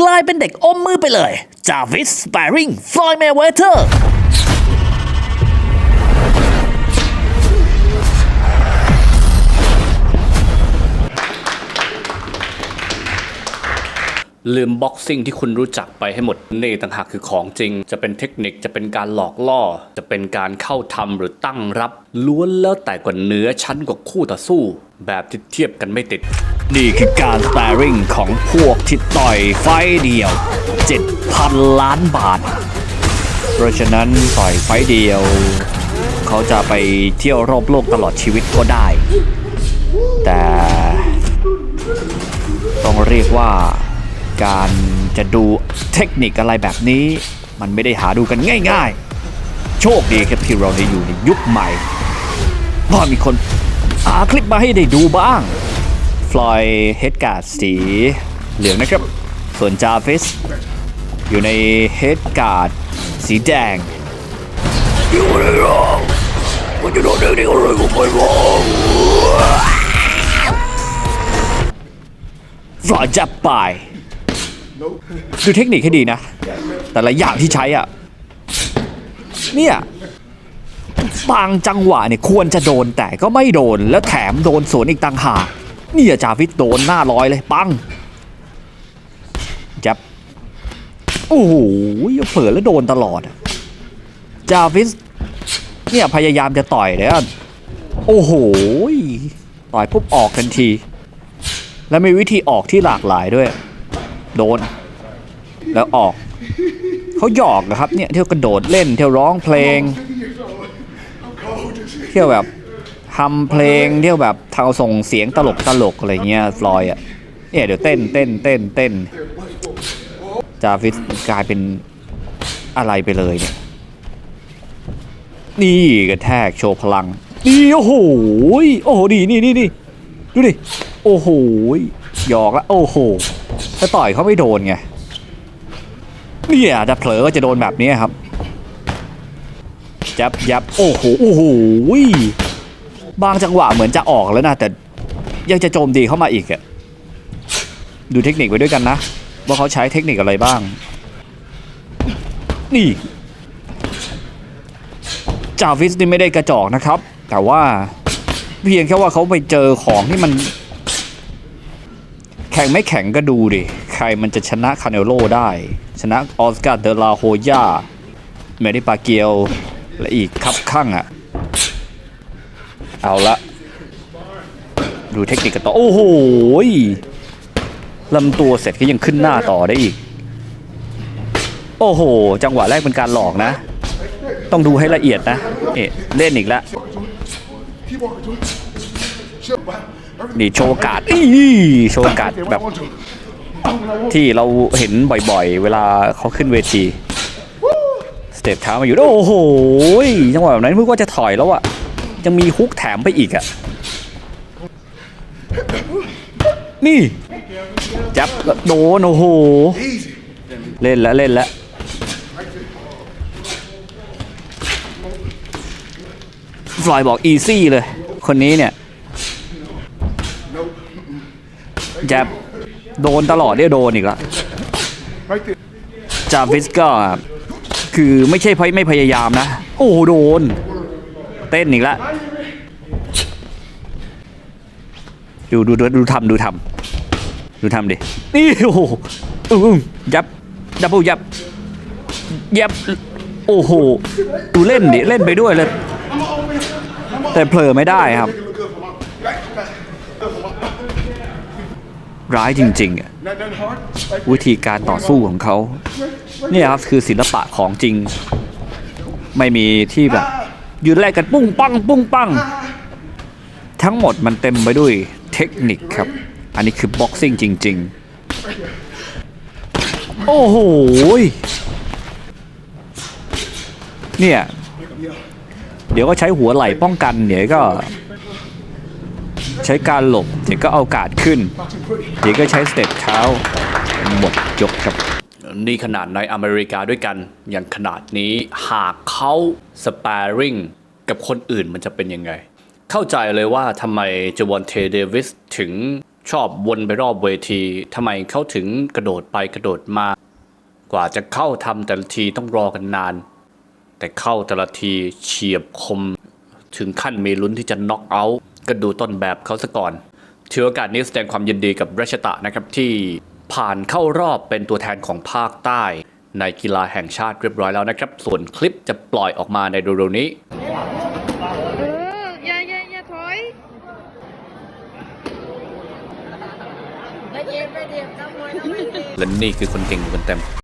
กลายเป็นเด็กอมมือไปเลย จาวิสสปาริงฟลอยเมเวเตอร์ ลืมบ็อกซิ่งที่คุณรู้จักไปให้หมดนี่ต่างหากคือของจริง จะเป็นเทคนิคจะเป็นการหลอกล่อ จะเป็นการเข้าทำหรือตั้งรับ ล้วนแล้วแต่กว่าเนื้อชั้นกว่าคู่ต่อสู้ แบบที่เทียบกันไม่ติด นี่คือการสปริงของพวกที่ต่อยไฟเดียว 7,000 ล้านบาท เพราะฉะนั้นต่อยไฟเดียว เขาจะไปเที่ยวรอบโลกตลอดชีวิตก็ได้ แต่ ต้องเรียกว่า การจะดูเทคนิคอะไรแบบนี้ มันไม่ได้หาดูกันง่ายๆ โชคดีครับที่เราได้อยู่ในยุคใหม่ว่ามีคนหาคลิปมาให้ได้ดูบ้าง ฟลอยเฮดการ์ดสีเหลืองนะครับ ส่วนจาฟิสอยู่ในเฮดการ์ดสีแดงอยู่ในรองมันจะโดนเด็กๆอะไรก็ไม่รู้ฟลอยจับไป ดูเทคนิคให้ดีนะ แต่ละอย่างที่ใช้อะ เนี่ย บางจังหวะเนี่ยควรจะโดนแต่ก็ไม่โดนแล้วแถมโดนสวนอีกต่างหากเนี่ยจาวิสโดนหน้าลอยเลยปังจับโอ้โหเผลอแล้วโดนตลอดจาวิสเนี่ยพยายามจะต่อยเลยอะโอ้โหต่อยปุ๊บออกทันที แล้วมีวิธีออกที่หลากหลายด้วย โดน แล้วออก เขาหยอกนะครับเนี่ยเที่ยวกระโดดเล่นเที่ยวร้องเพลง เที่ยวแบบทำเพลงเที่ยวแบบทาส่งเสียงตลกตลกอะไรเงี้ยลอยอะเนี่ยเดี๋ยวเต้นเต้นเต้นเต้นจาฟิสกลายเป็นอะไรไปเลยเนี่ยนี่กระแทกโชว์พลังนี่โอ้โหโอ้โหดีนี่นี่นี่ดูดิโอ้โหหยอกละโอ้โห ถ้าต่อยเขาไม่โดนไงเนี่ยจะเผลอก็จะโดนแบบนี้ครับยับยับโอ้โหโอ้โหบางจังหวะเหมือนจะออกแล้วนะแต่ยังจะโจมตีเข้ามาอีกอะดูเทคนิคไว้ด้วยกันนะ ว่าเขาใช้เทคนิคอะไรบ้าง นี่จาวิสนี่ไม่ได้กระจอกนะครับ แต่ว่าเพียงแค่ว่าเขาไปเจอของที่มัน ข่งไม่แข่งก็ดูดิ ใครมันจะชนะคาเนโลได้ ชนะออสการ์เดลาโฮยาเมริปาเกียวและอีกครับข้างอะ เอาละ ดูเทคนิคกันต่อ โอ้โหลำตัวเสร็จก็ยังขึ้นหน้าต่อได้อีก โอ้โห จังหวะแรกเป็นการหลอกนะ ต้องดูให้ละเอียดนะ เอ๊ะเล่นอีกแล้ว นี่โชว์การ์ดอี้โชว์การ์ดแบบที่เราเห็นบ่อยๆ เวลาเขาขึ้นเวทีสเต็ปเท้ามาอยู่โอ้โหยจังหวะแบบนั้นนึกว่าจะถอยแล้วอะยังมีฮุกแถมไปอีกอะนี่จับแล้วโดนโอ้โหเล่นแล้วเล่นแล้วฟลอยบอกอีซี่เลย คนนี้เนี่ย จับโดนตลอดเนี่ยโดนอีกแล้วจาวิสก็คือไม่ใช่ไม่พยายามนะ โอ้โหโดน เต้นอีกแล้วดูดูดูดูทำดูทำดูทำดินี่โอ้โหยับยับโอ้ยับยับโอ้โหดูเล่นดิเล่นไปด้วยเลย แต่เผลอไม่ได้ครับ ร้ายจริงๆอะวิธีการต่อสู้ของเขาเนี่ยครับคือศิลปะของจริง ไม่มีที่แบบยืนแลกกันปุ้งปังปุ้งปัง ทั้งหมดมันเต็มไปด้วยเทคนิคครับ อันนี้คือบ็อกซิ่งจริง ๆ โอ้โหเนี่ย เดี๋ยวก็ใช้หัวไหล่ป้องกัน เดี๋ยวก็ ใช้การหลบเดี๋ยวก็เอาการ์ดขึ้น เดี๋ยวก็ใช้สเต็ปเท้าหมดยกครับ นี่ขนาดในอเมริกาด้วยกัน อย่างขนาดนี้หากเขาสปาริงกับคนอื่นมันจะเป็นยังไง เข้าใจเลยว่าทำไมจวอนเทเดวิสถึงชอบวนไปรอบเวทีทำไมเขาถึงกระโดดไปกระโดดมา กว่าจะเข้าทำแต่ละทีต้องรอกันนาน แต่เข้าแต่ละทีเฉียบคม ถึงขั้นมีลุ้นที่จะน็อกเอาท์ ก็ดูต้นแบบเขาซะก่อนถือโอกาสนี้แสดงความยินดีกับรัชตะนะครับที่ผ่านเข้ารอบเป็นตัวแทนของภาคใต้ ในกีฬาแห่งชาติเรียบร้อยแล้วนะครับ ส่วนคลิปจะปล่อยออกมาในเร็วๆนี้เอออย่าอย่าอย่าถอยและนี่คือคนเก่งอยู่กันเต็ม